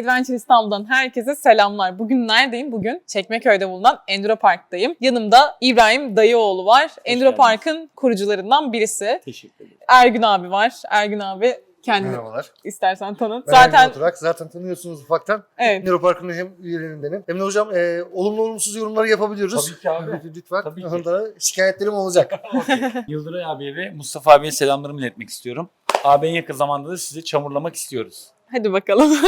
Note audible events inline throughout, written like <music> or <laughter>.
Adventure İstanbul'dan herkese selamlar. Bugün neredeyim? Bugün Çekmeköy'de bulunan Enduro Park'tayım. Yanımda İbrahim Dayıoğlu var. Enduro. Park'ın kurucularından birisi. Teşekkür ederim. Ergün abi var. Ergün abi kendini Merhabalar. istersen tanıt. Ben Zaten Zaten... Oturak. Zaten tanıyorsunuz ufaktan. evet. Nero Parkı'nın hem üyelerindenim. Hem de hocam e, olumlu olumsuz yorumları yapabiliyoruz. Tabii ki abi. Lütfen. Tabii ki. Onda şikayetlerim olacak. <laughs> Yıldıray abiye ve Mustafa abiye selamlarımı iletmek istiyorum. Abi en yakın zamanda da sizi çamurlamak istiyoruz. Hadi bakalım. <laughs>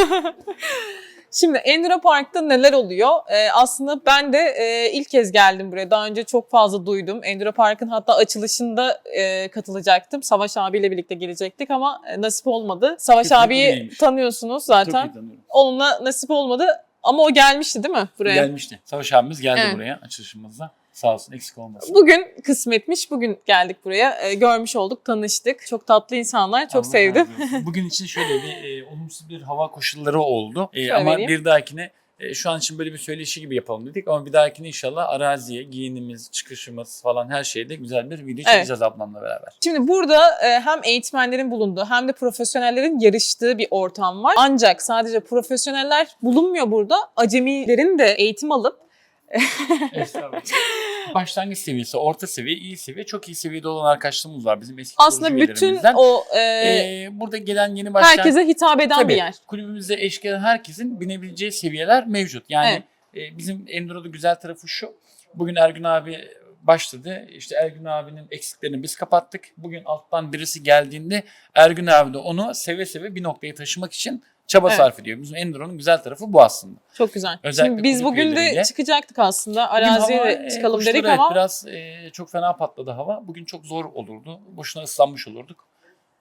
Şimdi Enduro Park'ta neler oluyor? Ee, aslında ben de e, ilk kez geldim buraya. Daha önce çok fazla duydum. Enduro Park'ın hatta açılışında e, katılacaktım. Savaş abiyle birlikte gelecektik ama e, nasip olmadı. Savaş Kötü abiyi neymiş? tanıyorsunuz Çok zaten. Onunla nasip olmadı ama o gelmişti değil mi buraya? Gelmişti. Savaş abimiz geldi Evet. buraya açılışımızda. Sağ olsun eksik olmasın. Bugün kısmetmiş. Bugün geldik buraya. E, görmüş olduk, tanıştık. Çok tatlı insanlar. Çok Allah sevdim. razı olsun. Bugün için şöyle bir e, olumsuz bir hava koşulları oldu. E, Şöyle ama vereyim. bir dahakine e, şu an için böyle bir söyleşi gibi yapalım dedik ama bir dahakine inşallah araziye, giyinimiz, çıkışımız falan her şeyde güzel bir video çekeceğiz ablamla beraber. Şimdi burada e, hem eğitmenlerin bulunduğu hem de profesyonellerin yarıştığı bir ortam var. Ancak sadece profesyoneller bulunmuyor burada. Acemilerin de eğitim alıp Estağfurullah. <laughs> Başlangıç seviyesi, orta seviye, iyi seviye, çok iyi seviyede olan arkadaşlarımız var bizim eski aslında bütün o e, Ee, burada gelen yeni başlayan herkese hitap eden Tabii, bir yer. kulübümüzde eşlik eden herkesin binebileceği seviyeler mevcut. Yani e, bizim Enduro'da güzel tarafı şu. Bugün Ergün abi başladı. İşte Ergün abinin eksiklerini biz kapattık. Bugün alttan birisi geldiğinde Ergün abi de onu seve seve bir noktaya taşımak için çaba Evet. sarf ediyor. Bizim Enduro'nun güzel tarafı bu aslında. Çok güzel. Özellikle Şimdi biz bugün de çıkacaktık aslında. Araziye hava, de e, çıkalım kuşlar dedik evet, ama biraz e, çok fena patladı hava. Bugün çok zor olurdu. Boşuna ıslanmış olurduk.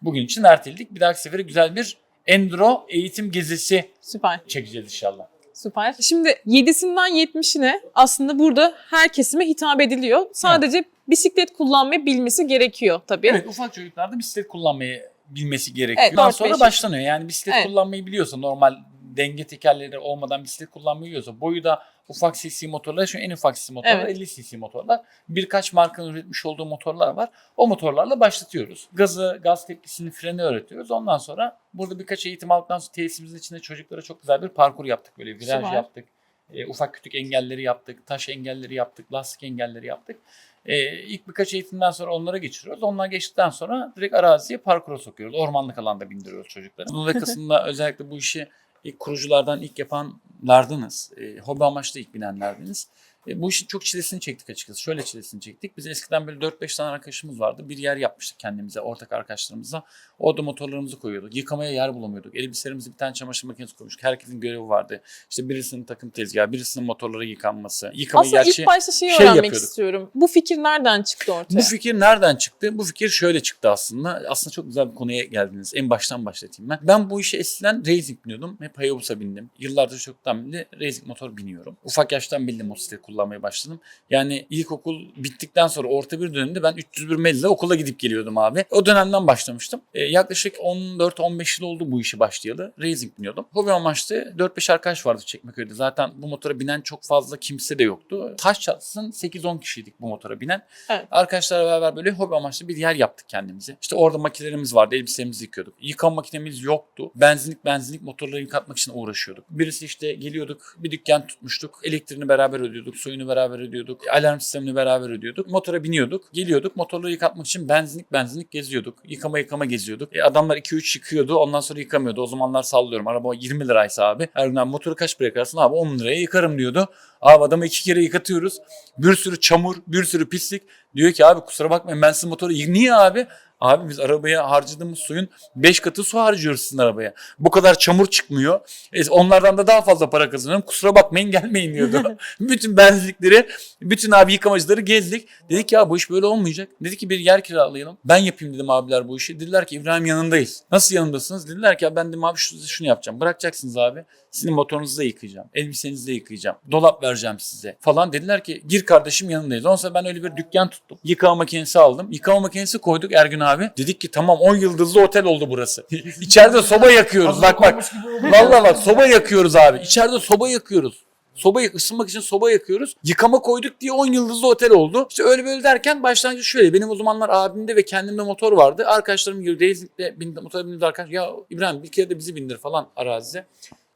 Bugün için erteledik. Bir dahaki sefere güzel bir Enduro eğitim gezisi süper. çekeceğiz inşallah. Süper. Şimdi 7'sinden 70'ine aslında burada her kesime hitap ediliyor. Sadece bisiklet kullanmayı bilmesi gerekiyor tabii. Evet ufak çocuklarda bisiklet kullanmayı bilmesi gerekiyor. Evet, Ondan sonra başlanıyor. Yani bisiklet Evet. kullanmayı biliyorsa normal denge tekerleri olmadan bisiklet kullanmayı biliyorsa boyu da ufak cc motorlar şu en ufak cc motorlar Evet. 50 cc motorlar. Birkaç markanın üretmiş olduğu motorlar var. O motorlarla başlatıyoruz. Gazı, gaz tepkisini, freni öğretiyoruz. Ondan sonra burada birkaç eğitim aldıktan sonra tesisimizin içinde çocuklara çok güzel bir parkur yaptık. Böyle viraj Süper. yaptık. E, ufak küçük engelleri yaptık. Taş engelleri yaptık. Lastik engelleri yaptık. Ee, ilk birkaç eğitimden sonra onlara geçiriyoruz. Onlar geçtikten sonra direkt araziye parkura sokuyoruz. Ormanlık alanda bindiriyoruz çocukları. Bunun yakasında <laughs> özellikle bu işi ilk kuruculardan ilk yapanlardınız. Ee, hobi amaçlı ilk binenlerdiniz. E, bu işin çok çilesini çektik açıkçası. Şöyle çilesini çektik. Biz eskiden böyle 4-5 tane arkadaşımız vardı. Bir yer yapmıştık kendimize, ortak arkadaşlarımızla. Orada motorlarımızı koyuyorduk. Yıkamaya yer bulamıyorduk. Elbiselerimizi bir tane çamaşır makinesi koymuştuk. Herkesin görevi vardı. İşte birisinin takım tezgahı, birisinin motorları yıkanması. Yıkamayı Aslında gerçi ilk başta şeyi şey öğrenmek yapıyorduk. istiyorum. Bu fikir nereden çıktı ortaya? bu fikir nereden çıktı? Bu fikir şöyle çıktı aslında. Aslında çok güzel bir konuya geldiniz. En baştan başlatayım ben. Ben bu işe eskiden racing biniyordum. Hep Hayabusa bindim. Yıllardır çoktan beri racing motor biniyorum. Ufak yaştan bildim motosiklet kullanmaya başladım. Yani ilkokul bittikten sonra orta bir dönemde ben 301 mezle okula gidip geliyordum abi. O dönemden başlamıştım. Ee, yaklaşık 14-15 yıl oldu bu işi başlayalı. Racing biniyordum. Hobi amaçlı 4-5 arkadaş vardı Çekmeköy'de. Zaten bu motora binen çok fazla kimse de yoktu. Taş çatsın 8-10 kişiydik bu motora binen. Arkadaşlarla beraber böyle hobi amaçlı bir yer yaptık kendimize. İşte orada makinelerimiz vardı, elbiselerimizi yıkıyorduk. Yıkama makinemiz yoktu. Benzinlik benzinlik motorları yıkatmak için uğraşıyorduk. Birisi işte geliyorduk, bir dükkan tutmuştuk. Elektriğini beraber ödüyorduk, suyunu beraber ödüyorduk, alarm sistemini beraber ödüyorduk. Motora biniyorduk, geliyorduk, motorları yıkatmak için benzinlik benzinlik geziyorduk. Yıkama yıkama geziyorduk. E, adamlar 2-3 yıkıyordu, ondan sonra yıkamıyordu. O zamanlar sallıyorum. Araba 20 liraysa abi. Her gün motoru kaç para yıkarsın abi? 10 liraya yıkarım diyordu. Abi adamı iki kere yıkatıyoruz. Bir sürü çamur, bir sürü pislik. Diyor ki abi kusura bakmayın ben sizin motoru Niye abi? Abi biz arabaya harcadığımız suyun 5 katı su harcıyoruz sizin arabaya. Bu kadar çamur çıkmıyor. E, onlardan da daha fazla para kazanıyorum. Kusura bakmayın <laughs> gelmeyin diyordu. <laughs> bütün benzinlikleri, bütün abi yıkamacıları gezdik. Dedik ya bu iş böyle olmayacak. Dedi ki bir yer kiralayalım. Ben yapayım dedim abiler bu işi. Dediler ki İbrahim yanındayız. Nasıl yanındasınız? Dediler ki ben dedim abi şunu, şunu yapacağım. Bırakacaksınız abi. Sizin motorunuzu da yıkayacağım. Elbisenizi de yıkayacağım. Dolap vereceğim size falan. Dediler ki gir kardeşim yanındayız. Ondan sonra ben öyle bir dükkan tuttum. Yıkama makinesi aldım. Yıkama makinesi koyduk Ergün abi. Dedik ki tamam 10 yıldızlı otel oldu burası. <laughs> İçeride soba yakıyoruz. Bak bak. Vallahi bak soba yakıyoruz abi. İçeride soba yakıyoruz. Sobayı ısınmak için soba yakıyoruz. Yıkama koyduk diye 10 yıldızlı otel oldu. İşte öyle böyle derken başlangıç şöyle. Benim o zamanlar abimde ve kendimde motor vardı. Arkadaşlarım bindim, motora bindim arkadaş. Ya İbrahim bir kere de bizi bindir falan arazide.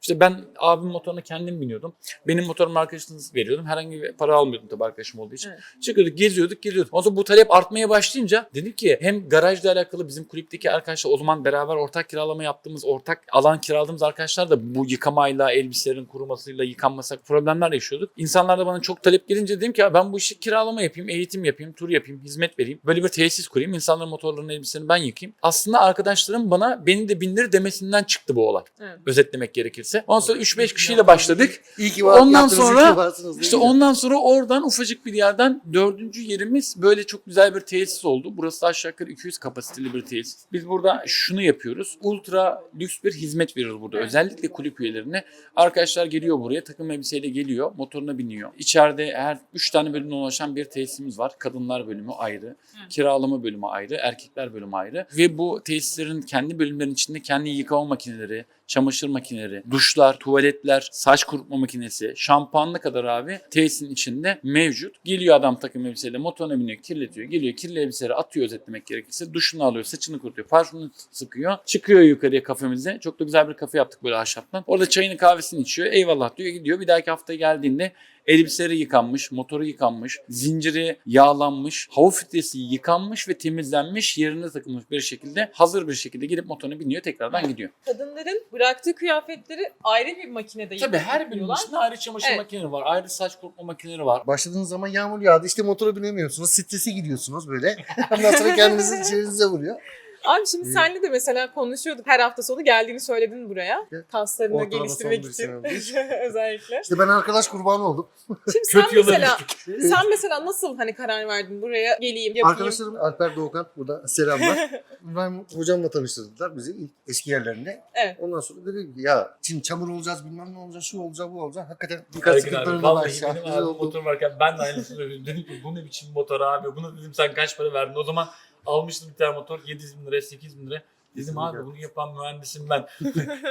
İşte ben abim motoruna kendim biniyordum. Benim motorum arkadaşını veriyordum. Herhangi bir para almıyordum tabii arkadaşım olduğu için. Evet. Çıkıyorduk, geziyorduk, geliyorduk. Ondan sonra bu talep artmaya başlayınca dedik ki hem garajla alakalı bizim kulüpteki arkadaşlar o zaman beraber ortak kiralama yaptığımız, ortak alan kiraladığımız arkadaşlar da bu yıkamayla, elbiselerin kurumasıyla, yıkanmasak problemler yaşıyorduk. İnsanlar da bana çok talep gelince dedim ki "Ya ben bu işi kiralama yapayım, eğitim yapayım, tur yapayım, hizmet vereyim. Böyle bir tesis kurayım. İnsanların motorlarının elbiselerini ben yıkayayım. Aslında arkadaşlarım bana beni de bindir demesinden çıktı bu olay. Evet. Özetlemek gerekirse. Ondan sonra 3-5 kişiyle başladık. İyi ki var. Ondan sonra İşte ondan sonra oradan ufacık bir yerden dördüncü yerimiz böyle çok güzel bir tesis oldu. Burası aşağı yukarı 200 kapasiteli bir tesis. Biz burada şunu yapıyoruz. Ultra lüks bir hizmet veriyoruz burada. Özellikle kulüp üyelerine. Arkadaşlar geliyor buraya takım elbiseyle geliyor. Motoruna biniyor. İçeride her 3 tane bölümden oluşan bir tesisimiz var. Kadınlar bölümü ayrı. Kiralama bölümü ayrı. Erkekler bölümü ayrı. Ve bu tesislerin kendi bölümlerin içinde kendi yıkama makineleri, çamaşır makineleri, duşlar, tuvaletler, saç kurutma makinesi, şampuanına kadar abi tesisin içinde mevcut. Geliyor adam takım elbiseyle motoruna biniyor, kirletiyor. Geliyor kirli elbiseleri atıyor özetlemek gerekirse. Duşunu alıyor, saçını kurutuyor, parfümünü sıkıyor. Çıkıyor yukarıya kafemize. Çok da güzel bir kafe yaptık böyle ahşaptan. Orada çayını kahvesini içiyor. Eyvallah diyor gidiyor. Bir dahaki hafta geldiğinde elbiseleri yıkanmış, motoru yıkanmış, zinciri yağlanmış, hava filtresi yıkanmış ve temizlenmiş, yerine takılmış bir şekilde hazır bir şekilde gidip motoruna biniyor tekrardan gidiyor. Kadınların bıraktığı kıyafetleri ayrı bir makinede Tabii her yıkıyorlar. içinde ayrı çamaşır Evet. makineleri var, ayrı saç kurutma makineleri var. Başladığınız zaman yağmur yağdı. İşte motora binemiyorsunuz. Strese gidiyorsunuz böyle. <laughs> Ondan sonra kendinizi <laughs> içerinize vuruyor. Abi şimdi Ee, senle de mesela konuşuyorduk her hafta sonu geldiğini söyledin buraya. Kaslarını Ortalama geliştirmek son bir için senedir. <laughs> özellikle. İşte ben arkadaş kurbanı oldum. Şimdi sen Kötü yola mesela <laughs> sen mesela nasıl hani karar verdin buraya geleyim yapayım? Arkadaşlarım Alper Doğukan burada selamlar. <laughs> ben hocamla tanıştırdılar bizi ilk eski yerlerinde. Evet. Ondan sonra dedim ki ya şimdi çamur olacağız bilmem ne olacak şu olacak bu olacak. Hakikaten dikkat sıkıntılarına Vallahi başlar. benim abi motor varken ben de aynısını söyledim. Dedim ki bu ne biçim motor abi? Bunu dedim sen kaç para verdin? O zaman almıştım bir tane motor 700 bin lira 8 bin lira. Dedim abi bunu yapan mühendisim ben. <laughs>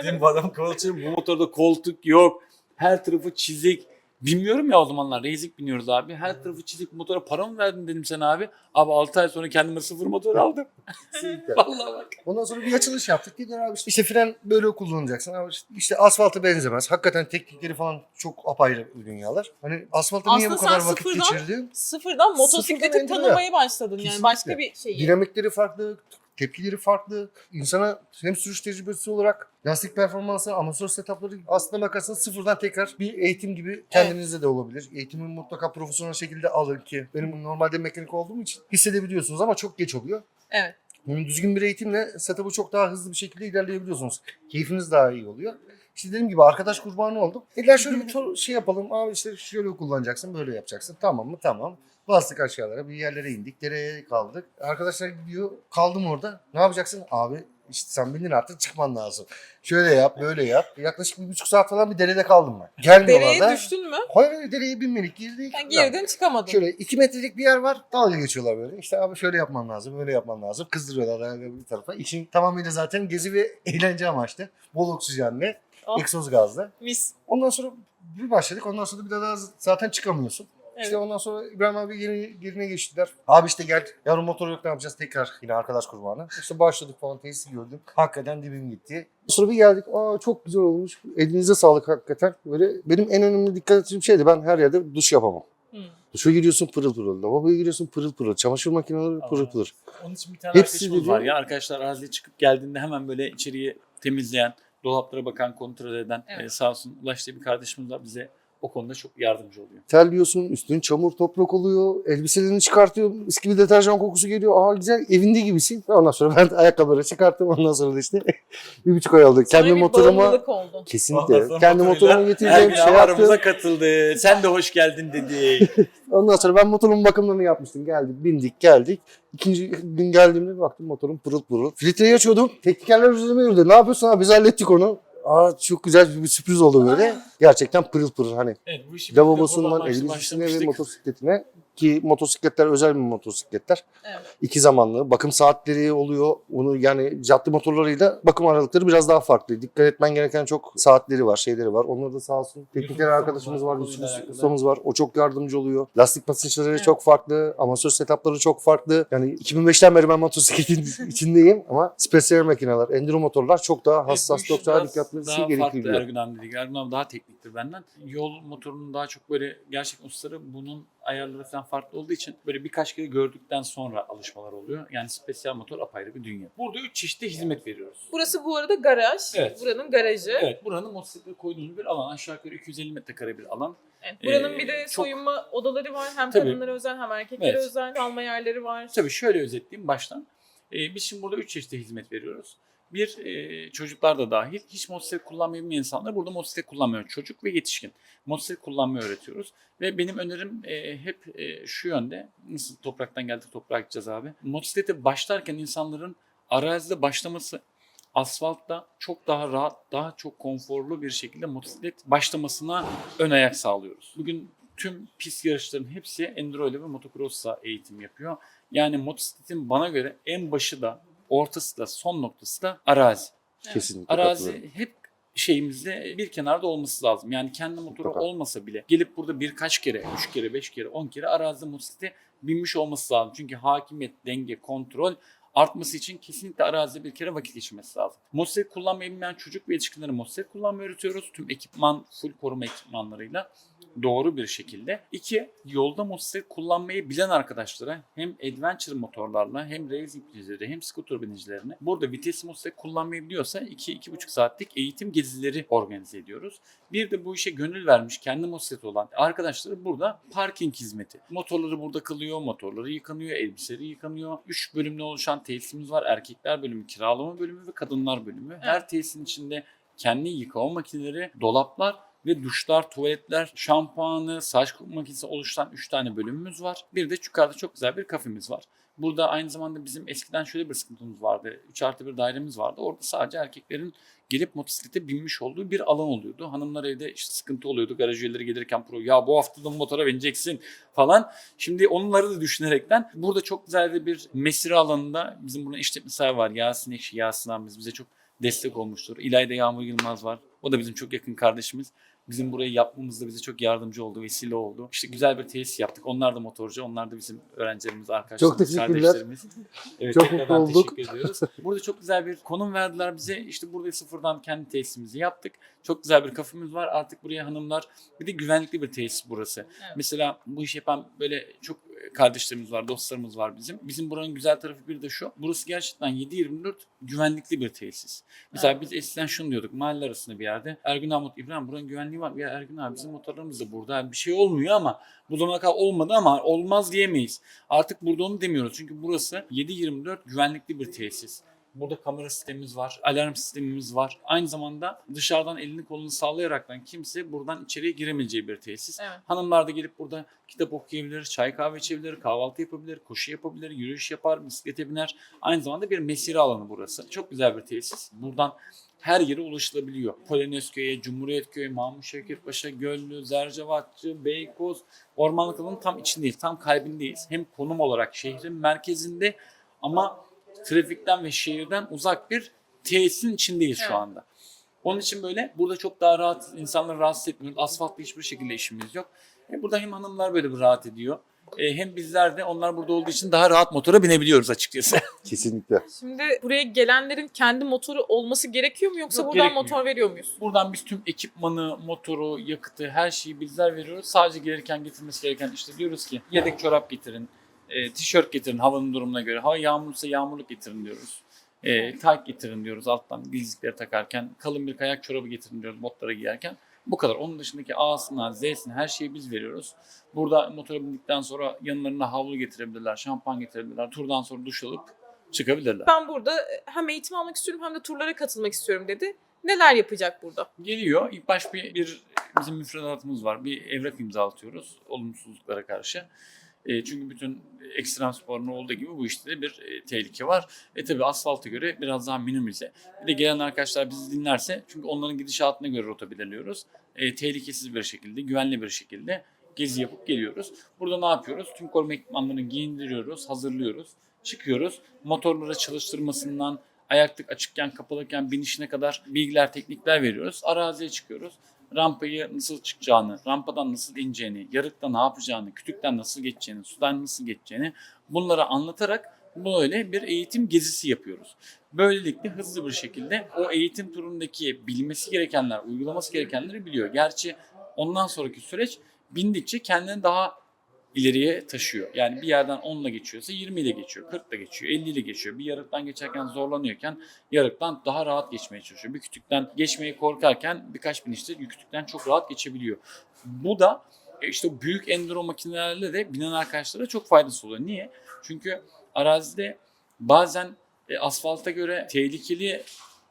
dedim bu adam kovalçı bu motorda koltuk yok. Her tarafı çizik. Bilmiyorum ya o zamanlar Rezik biniyoruz abi. Her tarafı çizik motora para mı verdin dedim sen abi. Abi 6 ay sonra kendime sıfır motor aldım. <laughs> <laughs> Vallahi bak. Ondan sonra bir açılış yaptık. Dediler abi işte, işte fren böyle kullanacaksın. Abi işte, işte asfalta benzemez. Hakikaten teknikleri falan çok apayrı dünyalar. Hani asfalta niye bu Aslında kadar sen vakit sıfırdan- geçirdin? Sıfırdan motosikleti Sıfırdan tanımaya başladın yani Kesinlikle. başka bir şey. Dinamikleri farklı, tepkileri farklı. İnsana hem sürüş tecrübesi olarak lastik performansı, amatör setupları aslında bakarsanız sıfırdan tekrar bir eğitim gibi kendinizde de olabilir. Eğitimi mutlaka profesyonel şekilde alın ki benim normalde mekanik olduğum için hissedebiliyorsunuz ama çok geç oluyor. Evet. Yani düzgün bir eğitimle setup'ı çok daha hızlı bir şekilde ilerleyebiliyorsunuz. Keyfiniz daha iyi oluyor. İşte dediğim gibi arkadaş kurbanı oldum. Dediler şöyle bir <laughs> şey yapalım. Abi işte şöyle kullanacaksın, böyle yapacaksın. Tamam mı? Tamam. Bastık aşağılara, bir yerlere indik, dereye kaldık. Arkadaşlar gidiyor, kaldım orada. Ne yapacaksın? Abi işte sen bildin artık çıkman lazım. Şöyle yap, böyle yap. Yaklaşık bir buçuk saat falan bir derede kaldım ben. Gelmiyorlar Dereye da. düştün mü? Hayır dereye binmedik, girdik. Sen girdin çıkamadın. Şöyle iki metrelik bir yer var. Dalga geçiyorlar böyle. İşte abi şöyle yapman lazım, böyle yapman lazım. Kızdırıyorlar bir tarafa. İşin tamamıyla zaten gezi ve <laughs> eğlence amaçlı. Bol oksijenle, Oh. egzoz gazla. Mis. Ondan sonra bir başladık. Ondan sonra bir daha zaten çıkamıyorsun. Evet. İşte ondan sonra İbrahim abi yerine, yerine geçtiler. Abi işte gel. Yarın motor yok ne yapacağız? Tekrar yine arkadaş kurbanı. İşte başladık falan tesisi gördüm. Hakikaten dibim gitti. Sonra bir geldik. Aa çok güzel olmuş. Elinize sağlık hakikaten. Böyle benim en önemli dikkat ettiğim şeydi. Ben her yerde duş yapamam. Hı. Duşa giriyorsun pırıl pırıl. Lavaboya giriyorsun pırıl pırıl. Çamaşır makineleri pırıl pırıl. Onun için bir tane Hepsi arkadaşımız var ya. Arkadaşlar araziye çıkıp geldiğinde hemen böyle içeriği temizleyen, dolaplara bakan, kontrol eden Evet. e, sağ olsun Ulaş diye bir kardeşimiz var bize o konuda çok yardımcı oluyor. Terliyorsun, üstün çamur toprak oluyor, elbiselerini çıkartıyor, mis gibi deterjan kokusu geliyor. Aa güzel, evinde gibisin. Ondan sonra ben de <laughs> ayakkabıları çıkarttım. Ondan sonra da işte <laughs> bir buçuk ay oldu. Sana Kendi bir motoruma, bağımlılık oldu. kesinlikle. Kendi motoruma getireceğim şey yaptım. aramıza katıldı. Sen de hoş geldin dedi. <laughs> Ondan sonra ben motorumun bakımlarını yapmıştım. Geldik, bindik, geldik. İkinci gün geldiğimde baktım motorum pırıl pırıl. Filtreyi açıyordum. Teknikerler üzerime yürüdü. Ne yapıyorsun abi? Biz hallettik onu. Aa çok güzel bir sürpriz oldu böyle. Gerçekten pırıl pırıl hani. evet, bu işi Lavabosundan elbisesine ve motosikletine Ki motosikletler özel bir motosikletler. Evet. İki zamanlı. Bakım saatleri oluyor. Onu yani cadde motorlarıyla bakım aralıkları biraz daha farklı. Dikkat etmen gereken çok saatleri var, şeyleri var. Onları da sağ olsun tekniker arkadaşımız var, Yusuf ustamız var. O çok yardımcı oluyor. Lastik basınçları Evet. çok farklı. Amatör setupları çok farklı. Yani 2005'ten beri ben motosikletin <laughs> içindeyim ama spesiyel makineler, enduro motorlar çok daha hassas, Evet, çok daha dikkatli daha farklı gerekiyor. ergonomik. Ergonom daha tekniktir benden. Yol motorunun daha çok böyle gerçek ustaları bunun ayarları falan farklı olduğu için böyle birkaç kere gördükten sonra alışmalar oluyor. Yani spesiyel motor apayrı bir dünya. Burada üç çeşitli hizmet veriyoruz. Burası bu arada garaj. Evet. Buranın garajı. Evet buranın motosiklet koyduğumuz bir alan. Aşağı yukarı 250 metrekare bir alan. Evet, Buranın Ee, bir de çok- soyunma odaları var. Hem Tabii. kadınlara özel hem erkeklere Evet. özel kalma yerleri var. Tabii şöyle özetleyeyim baştan. Ee, biz şimdi burada üç çeşitli hizmet veriyoruz. Bir, e, çocuklar da dahil. Hiç motosiklet kullanmayı bilmeyen insanlar burada motosiklet kullanmıyor. Çocuk ve yetişkin. Motosiklet kullanmayı öğretiyoruz. Ve benim önerim e, hep e, şu yönde. Nasıl topraktan geldik toprağa gideceğiz abi. Motosiklete başlarken insanların arazide başlaması asfaltta çok daha rahat, daha çok konforlu bir şekilde motosiklet başlamasına ön ayak sağlıyoruz. Bugün tüm pist yarışların hepsi enduro ile ve motocross'la eğitim yapıyor. Yani motosikletin bana göre en başı da, ortası da, son noktası da arazi. Kesinlikle Arazi hep şeyimizde bir kenarda olması lazım. Yani kendi motoru Mutlaka. olmasa bile gelip burada birkaç kere, üç kere, beş kere, on kere arazide motosiklete binmiş olması lazım. Çünkü hakimiyet, denge, kontrol artması için kesinlikle arazide bir kere vakit geçirmesi lazım. Motosiklet kullanmayı bilmeyen çocuk ve yetişkinlere motosiklet kullanmayı öğretiyoruz. Tüm ekipman, full koruma ekipmanlarıyla doğru bir şekilde. İki, yolda motosiklet kullanmayı bilen arkadaşlara hem adventure motorlarla hem racing binicileri hem scooter binicilerine burada vitesli motosiklet kullanmayı biliyorsa 2-2,5 saatlik eğitim gezileri organize ediyoruz. Bir de bu işe gönül vermiş kendi motosikleti olan arkadaşları burada parking hizmeti. Motorları burada kalıyor, motorları yıkanıyor, elbiseleri yıkanıyor. 3 bölümle oluşan tesisimiz var. Erkekler bölümü, kiralama bölümü ve kadınlar bölümü. Her tesisin içinde kendi yıkama makineleri, dolaplar ve duşlar, tuvaletler, şampuanı, saç kurutma makinesi oluşturan 3 tane bölümümüz var. Bir de yukarıda çok güzel bir kafemiz var. Burada aynı zamanda bizim eskiden şöyle bir sıkıntımız vardı. 3 artı bir dairemiz vardı. Orada sadece erkeklerin gelip motosiklete binmiş olduğu bir alan oluyordu. Hanımlar evde işte sıkıntı oluyordu. Garaj üyeleri gelirken pro ya bu hafta da motora bineceksin falan. Şimdi onları da düşünerekten burada çok güzel bir mesire alanında bizim burada işletme sahibi var. Yasin Ekşi, Yasin abimiz bize çok destek olmuştur. İlayda Yağmur Yılmaz var. O da bizim çok yakın kardeşimiz. Bizim burayı yapmamızda bize çok yardımcı oldu, vesile oldu. İşte güzel bir tesis yaptık. Onlar da motorcu, onlar da bizim öğrencilerimiz, arkadaşlarımız, Çok teşekkürler. kardeşlerimiz. Evet, Çok mutlu olduk. Teşekkür ediyoruz. Burada çok güzel bir konum verdiler bize. İşte burada sıfırdan kendi tesisimizi yaptık. Çok güzel bir kafemiz var. Artık buraya hanımlar bir de güvenlikli bir tesis burası. Evet. Mesela bu işi yapan böyle çok kardeşlerimiz var, dostlarımız var bizim. Bizim buranın güzel tarafı bir de şu. Burası gerçekten 7-24 güvenlikli bir tesis. Mesela Evet. biz eskiden şunu diyorduk mahalle arasında bir yerde. Ergün Ahmet İbrahim buranın güvenliği var. Ya Ergün abi bizim motorlarımız da burada. Bir şey olmuyor ama bu zamana kadar olmadı ama olmaz diyemeyiz. Artık burada onu demiyoruz. Çünkü burası 7-24 güvenlikli bir tesis. Burada kamera sistemimiz var, alarm sistemimiz var. Aynı zamanda dışarıdan elini kolunu sallayaraktan kimse buradan içeriye giremeyeceği bir tesis. Evet. Hanımlar da gelip burada kitap okuyabilir, çay kahve içebilir, kahvaltı yapabilir, koşu yapabilir, yürüyüş yapar, bisiklete biner. Aynı zamanda bir mesire alanı burası. Çok güzel bir tesis. Buradan her yere ulaşılabiliyor. Polonezköy'e, Cumhuriyetköy, Mahmut Şevket Paşa, Göllü, Zercevatçı, Beykoz, Ormanlık alanın tam içindeyiz, tam kalbindeyiz. Hem konum olarak şehrin merkezinde ama trafikten ve şehirden uzak bir tesisin içindeyiz Evet. şu anda. Onun için böyle burada çok daha rahat insanları rahatsız etmiyoruz. Asfaltta hiçbir şekilde işimiz yok. E burada hem hanımlar böyle bir rahat ediyor. e, hem bizler de onlar burada olduğu için daha rahat motora binebiliyoruz açıkçası. <laughs> Kesinlikle. Şimdi buraya gelenlerin kendi motoru olması gerekiyor mu yoksa Yok, buradan gerekmiyor. motor veriyor muyuz? Buradan biz tüm ekipmanı, motoru, yakıtı, her şeyi bizler veriyoruz. Sadece gelirken getirmesi gereken işte diyoruz ki yedek çorap getirin, e, tişört getirin havanın durumuna göre. Hava yağmursa yağmurluk getirin diyoruz. E, tayt getirin diyoruz alttan dizlikleri takarken. Kalın bir kayak çorabı getirin diyoruz botlara giyerken. Bu kadar. Onun dışındaki A'sına, Z'sine her şeyi biz veriyoruz. Burada motora bindikten sonra yanlarına havlu getirebilirler, şampuan getirebilirler. Turdan sonra duş alıp çıkabilirler. Ben burada hem eğitim almak istiyorum hem de turlara katılmak istiyorum dedi. Neler yapacak burada? geliyor. İlk baş bir, bir bizim müfredatımız var. Bir evrak imzalatıyoruz olumsuzluklara karşı. E, çünkü bütün ekstrem sporun olduğu gibi bu işte de bir e, tehlike var. E tabi asfalta göre biraz daha minimize. Bir de gelen arkadaşlar bizi dinlerse çünkü onların gidişatına göre rota belirliyoruz. E, tehlikesiz bir şekilde, güvenli bir şekilde gezi yapıp geliyoruz. Burada ne yapıyoruz? Tüm koruma ekipmanlarını giyindiriyoruz, hazırlıyoruz. Çıkıyoruz. Motorları çalıştırmasından, ayaklık açıkken kapalıken binişine kadar bilgiler, teknikler veriyoruz. Araziye çıkıyoruz. Rampayı nasıl çıkacağını, rampadan nasıl ineceğini, yarıkta ne yapacağını, kütükten nasıl geçeceğini, sudan nasıl geçeceğini bunları anlatarak böyle bir eğitim gezisi yapıyoruz. Böylelikle hızlı bir şekilde o eğitim turundaki bilmesi gerekenler, uygulaması gerekenleri biliyor. Gerçi ondan sonraki süreç bindikçe kendini daha ileriye taşıyor. Yani bir yerden 10 ile geçiyorsa 20 ile geçiyor, 40 ile geçiyor, 50 ile geçiyor. Bir yarıktan geçerken zorlanıyorken yarıktan daha rahat geçmeye çalışıyor. Bir kütükten geçmeye korkarken birkaç binişte bir kütükten çok rahat geçebiliyor. Bu da e, işte büyük enduro makinelerle de binen arkadaşlara çok faydası oluyor. Niye? Çünkü arazide bazen e, asfalta göre tehlikeli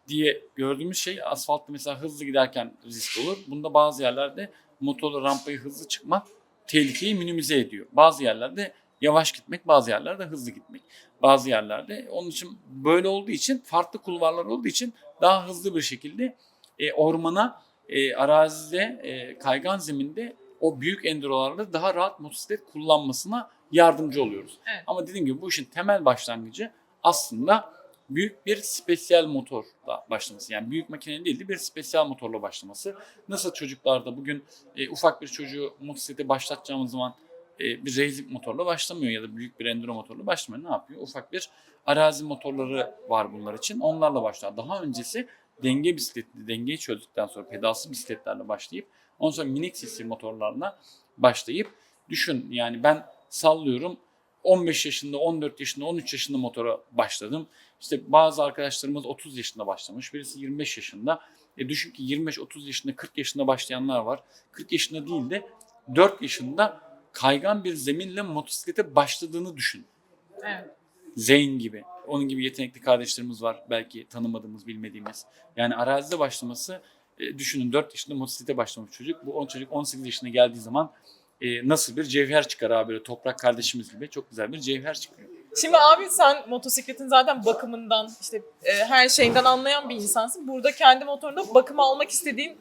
diye gördüğümüz şey asfaltta mesela hızlı giderken risk olur. Bunda bazı yerlerde motorlu rampayı hızlı çıkmak tehlikeyi minimize ediyor. Bazı yerlerde yavaş gitmek, bazı yerlerde hızlı gitmek. Bazı yerlerde onun için böyle olduğu için farklı kulvarlar olduğu için daha hızlı bir şekilde e, ormana, e, arazide, e, kaygan zeminde o büyük endurolarda daha rahat motosiklet kullanmasına yardımcı oluyoruz. Evet. Ama dediğim gibi bu işin temel başlangıcı aslında büyük bir spesiyel motorla başlaması. Yani büyük makine değil de bir spesiyel motorla başlaması. Nasıl çocuklarda bugün e, ufak bir çocuğu motosiklete başlatacağımız zaman e, bir racing motorla başlamıyor ya da büyük bir enduro motorla başlamıyor. Ne yapıyor? Ufak bir arazi motorları var bunlar için. Onlarla başlar. Daha öncesi denge bisikleti, dengeyi çözdükten sonra pedalsız bisikletlerle başlayıp ondan sonra minik sisli motorlarla başlayıp düşün yani ben sallıyorum 15 yaşında, 14 yaşında, 13 yaşında motora başladım. İşte bazı arkadaşlarımız 30 yaşında başlamış, birisi 25 yaşında. E düşün ki 25-30 yaşında, 40 yaşında başlayanlar var. 40 yaşında değil de 4 yaşında kaygan bir zeminle motosiklete başladığını düşün. Evet. Zeyn gibi. Onun gibi yetenekli kardeşlerimiz var. Belki tanımadığımız, bilmediğimiz. Yani arazide başlaması e, düşünün 4 yaşında motosiklete başlamış çocuk. Bu on çocuk 18 yaşına geldiği zaman e, nasıl bir cevher çıkar abi böyle toprak kardeşimiz gibi. Çok güzel bir cevher çıkıyor. Şimdi abi sen motosikletin zaten bakımından işte e, her şeyinden anlayan bir insansın. Burada kendi motorunda bakım almak istediğin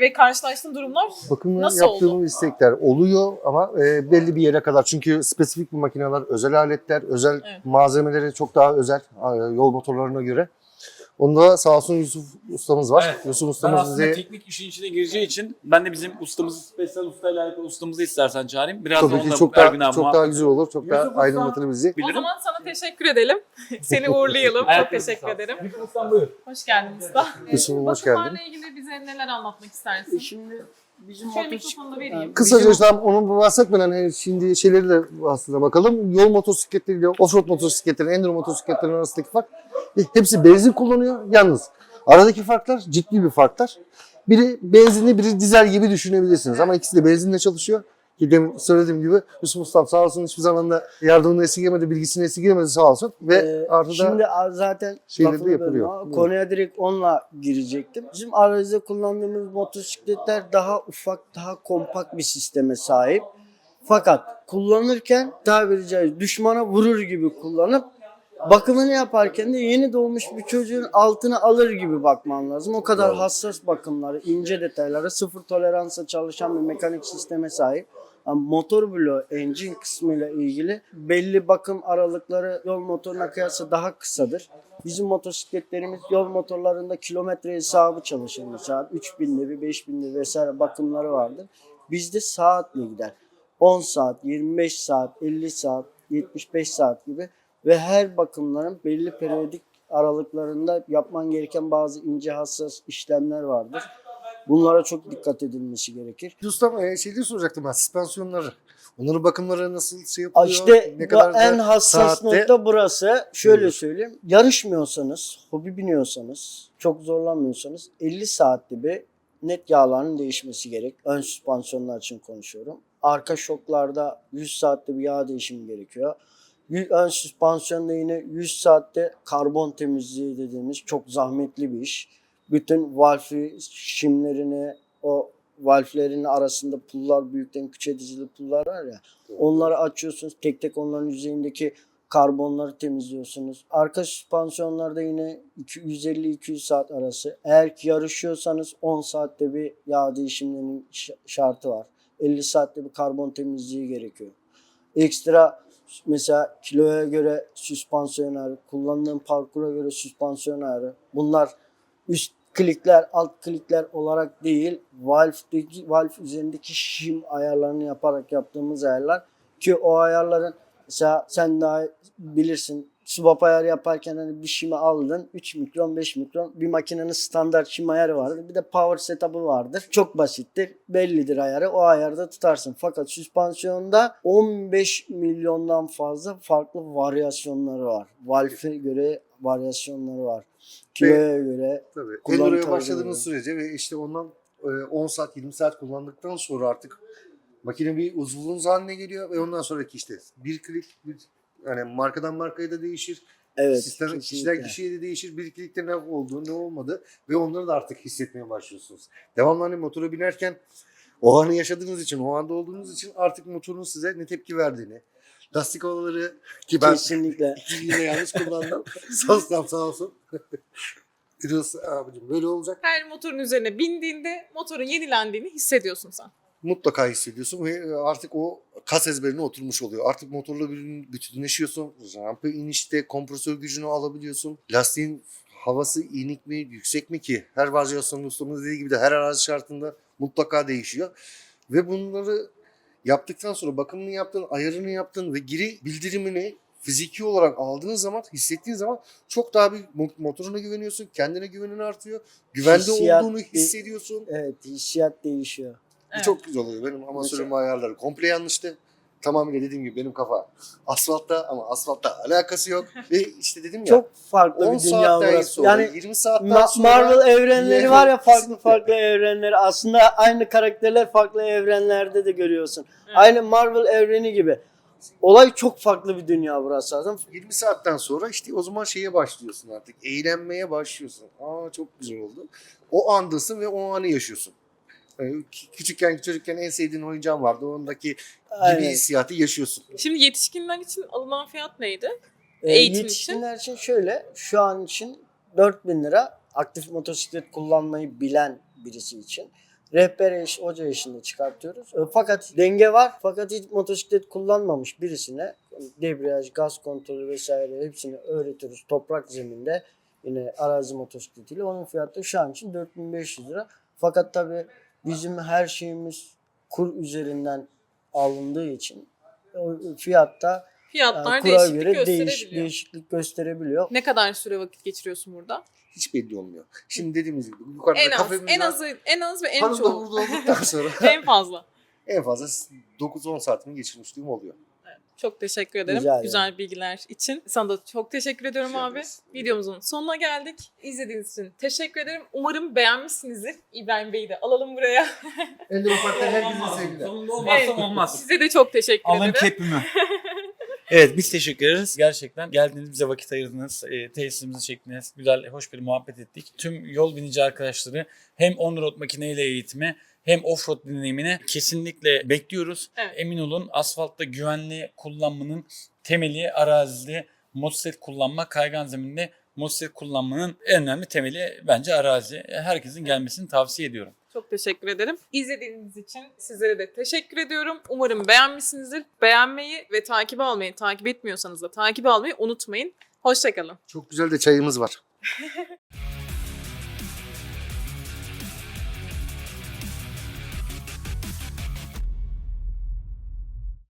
ve karşılaştığın durumlar Bakımını Nasıl yaptığımız oldu? istekler oluyor ama e, belli bir yere kadar. Çünkü spesifik bu makineler, özel aletler, özel Evet. malzemeleri çok daha özel e, yol motorlarına göre. Onda sağ olsun Yusuf ustamız var. Evet. Yusuf Ben ustamız aslında bize teknik işin içine gireceği için ben de bizim ustamızı, spesyal ustayla alakalı ustamızı istersen çağırayım. Biraz da tabii onunla ki çok Ergün daha, çok daha güzel olur. Çok daha Yusuf ustam- aydınlatır bizi. O Bilirim. zaman sana teşekkür edelim. <laughs> Seni <laughs> uğurlayalım. Çok teşekkür ederim. Yusuf ustam buyur. Hoş geldin usta. Yusuf'um, hoş geldin. ilgili bize neler anlatmak E istersin? Şimdi bizim Şöyle motosiklet... mikrofonu da vereyim. Kısaca tam onu bahsetmeden hani şimdi şeyleri de aslında bakalım. Yol motosikletleriyle offroad motosikletlerin, enduro motosikletlerin arasındaki fark e, hepsi benzin kullanıyor. Yalnız aradaki farklar ciddi bir farklar. Biri benzinli, biri dizel gibi düşünebilirsiniz ama ikisi de benzinle çalışıyor. Ki demin söylediğim gibi Yusuf Ustam sağ olsun hiçbir zaman da yardımını esirgemedi, bilgisini esirgemedi sağ olsun. Ve Ee, artı da şimdi zaten şeyleri de yapılıyor. Konuya direkt onunla girecektim. Bizim arazide kullandığımız motosikletler daha ufak, daha kompakt bir sisteme sahip. Fakat kullanırken tabiri caizse düşmana vurur gibi kullanıp bakımını yaparken de yeni doğmuş bir çocuğun altına alır gibi bakman lazım. O kadar hassas bakımları, ince detaylara, sıfır toleransa çalışan bir mekanik sisteme sahip. Motor bloğu, engine kısmıyla ilgili belli bakım aralıkları yol motoruna kıyasla daha kısadır. Bizim motosikletlerimiz yol motorlarında kilometre hesabı çalışır. Mesela 3000'de bir 5000'de vesaire bakımları vardır. Bizde saatle gider. 10 saat, 25 saat, 50 saat, 75 saat gibi ve her bakımların belli periyodik aralıklarında yapman gereken bazı ince hassas işlemler vardır. Bunlara çok dikkat edilmesi gerekir. Ustam e, şeyleri soracaktım ben, süspansiyonları. Onların bakımları nasıl şey yapılıyor? İşte ne kadar en hassas saatte- nokta burası. Şöyle Buyur. söyleyeyim. Yarışmıyorsanız, hobi biniyorsanız, çok zorlanmıyorsanız 50 saatte bir net yağların değişmesi gerek. Ön süspansiyonlar için konuşuyorum. Arka şoklarda 100 saatte bir yağ değişimi gerekiyor. Ön süspansiyonda yine 100 saatte karbon temizliği dediğimiz çok zahmetli bir iş. Bütün valfi şimlerini, o valflerin arasında pullar büyükten küçüğe dizili pullar var ya. Onları açıyorsunuz. Tek tek onların yüzeyindeki karbonları temizliyorsunuz. Arka süspansiyonlarda yine iki- 150-200 saat arası. Eğer ki yarışıyorsanız 10 saatte bir yağ değişimlerinin şartı var. 50 saatte bir karbon temizliği gerekiyor. Ekstra mesela kiloya göre süspansiyon ayarı, kullandığım parkura göre süspansiyon ayarı. Bunlar üst klikler, alt klikler olarak değil, valve'deki, valve üzerindeki shim ayarlarını yaparak yaptığımız ayarlar. Ki o ayarların mesela sen daha bilirsin swap ayar yaparken hani bir shim'i aldın 3 mikron 5 mikron bir makinenin standart shim ayarı vardır. Bir de power setup'ı vardır. Çok basittir. Bellidir ayarı. O ayarda tutarsın. Fakat süspansiyonda 15 milyondan fazla farklı varyasyonları var. Valve'e göre varyasyonları var. Kiloya göre Tabii. Tarzı başladığınız sürece ve işte ondan e, 10 saat 20 saat kullandıktan sonra artık makine bir uzvunuz haline geliyor ve ondan sonraki işte bir klik bir yani markadan markaya da değişir. evet Sistem, kesinlikle. kişiden kişiye de değişir. Bir klikte ne oldu, ne olmadı ve onları da artık hissetmeye başlıyorsunuz. Devamlı hani motora binerken o anı yaşadığınız için, o anda olduğunuz için artık motorun size ne tepki verdiğini, lastik havaları ki ben Kesinlikle. iki <laughs> yine yanlış kullandım. <laughs> Soslam sağ olsun. <laughs> Biraz abicim böyle olacak. Her motorun üzerine bindiğinde motorun yenilendiğini hissediyorsun sen. mutlaka hissediyorsun ve artık o kas ezberine oturmuş oluyor. Artık motorla bir bütünleşiyorsun. Rampa inişte kompresör gücünü alabiliyorsun. Lastiğin havası inik mi, yüksek mi ki? Her varyasyonun ustamın dediği gibi de her arazi şartında mutlaka değişiyor. Ve bunları yaptıktan sonra bakımını yaptın, ayarını yaptın ve geri bildirimini fiziki olarak aldığın zaman, hissettiğin zaman çok daha bir mo- motoruna güveniyorsun, kendine güvenin artıyor. Güvende Hissiyat- olduğunu hissediyorsun. Evet hissiyat değişiyor. Bu Evet. çok güzel oluyor. Benim amatörüm ayarları komple yanlıştı. Tamamıyla dediğim gibi benim kafa asfaltta ama asfaltta alakası yok. <laughs> Ve işte dedim ya Çok farklı 10 bir dünya saatten burası. sonra, Yani 20 saatten Ma- sonra Marvel evrenleri var ya farklı farklı evrenleri. Aslında aynı karakterler farklı evrenlerde de görüyorsun. Evet. Aynı Marvel evreni gibi. Olay çok farklı bir dünya burası zaten. 20 saatten sonra işte o zaman şeye başlıyorsun artık. Eğlenmeye başlıyorsun. Aa çok güzel oldu. O andasın ve o anı yaşıyorsun. Kü- küçükken çocukken en sevdiğin oyuncağın vardı. Ondaki gibi Aynen. hissiyatı yaşıyorsun. Şimdi yetişkinler için alınan fiyat neydi? Ee, Eğitim yetişkinler için şöyle şu an için 4000 lira aktif motosiklet kullanmayı bilen birisi için. Rehber eş, hoca eşliğinde çıkartıyoruz. E, Fakat denge var. Fakat hiç motosiklet kullanmamış birisine debriyaj, gaz kontrolü vesaire hepsini öğretiyoruz. Toprak zeminde yine arazi motosikletiyle. Onun fiyatı şu an için 4500 lira. Fakat tabii bizim her şeyimiz kur üzerinden alındığı için o fiyatta Fiyatlar yani kura değişiklik göre gösterebiliyor. değiş, değişiklik gösteriyor. Ne kadar süre vakit geçiriyorsun burada? Hiç belli olmuyor. Şimdi dediğimiz gibi yukarıda En az, kafemiz en var. azı, en az ve en Hanım da çok. burada olduktan sonra <laughs> en fazla. en fazla 9-10 saatimi geçirmişliğim oluyor. Çok teşekkür ederim Rica ederim. güzel bilgiler için. Sana da çok teşekkür ediyorum Teşekkür abi. ederiz. Videomuzun sonuna geldik. İzlediğiniz için teşekkür ederim. Umarım beğenmişsinizdir. İbrahim Bey'i de alalım buraya. Ender Ufak'tan herkese sevgiler. Sonunda olmazsam Evet. olmaz. Size de çok teşekkür Alın ederim. kepimi. <laughs> evet biz teşekkür ederiz. Gerçekten geldiniz bize vakit ayırdınız. E, tesisimizi çektiniz. Güzel, hoş bir muhabbet ettik. Tüm yol binici arkadaşları hem on-road makineyle eğitimi hem off-road deneyimini kesinlikle bekliyoruz. Evet. Emin olun asfaltta güvenli kullanmanın temeli arazide motosiklet kullanma, kaygan zeminde motosiklet kullanmanın en önemli temeli bence arazi. Herkesin gelmesini tavsiye ediyorum. Çok teşekkür ederim. İzlediğiniz için sizlere de teşekkür ediyorum. Umarım beğenmişsinizdir. Beğenmeyi ve takip almayı, takip etmiyorsanız da takip almayı unutmayın. Hoşçakalın. Çok güzel de çayımız var. <laughs>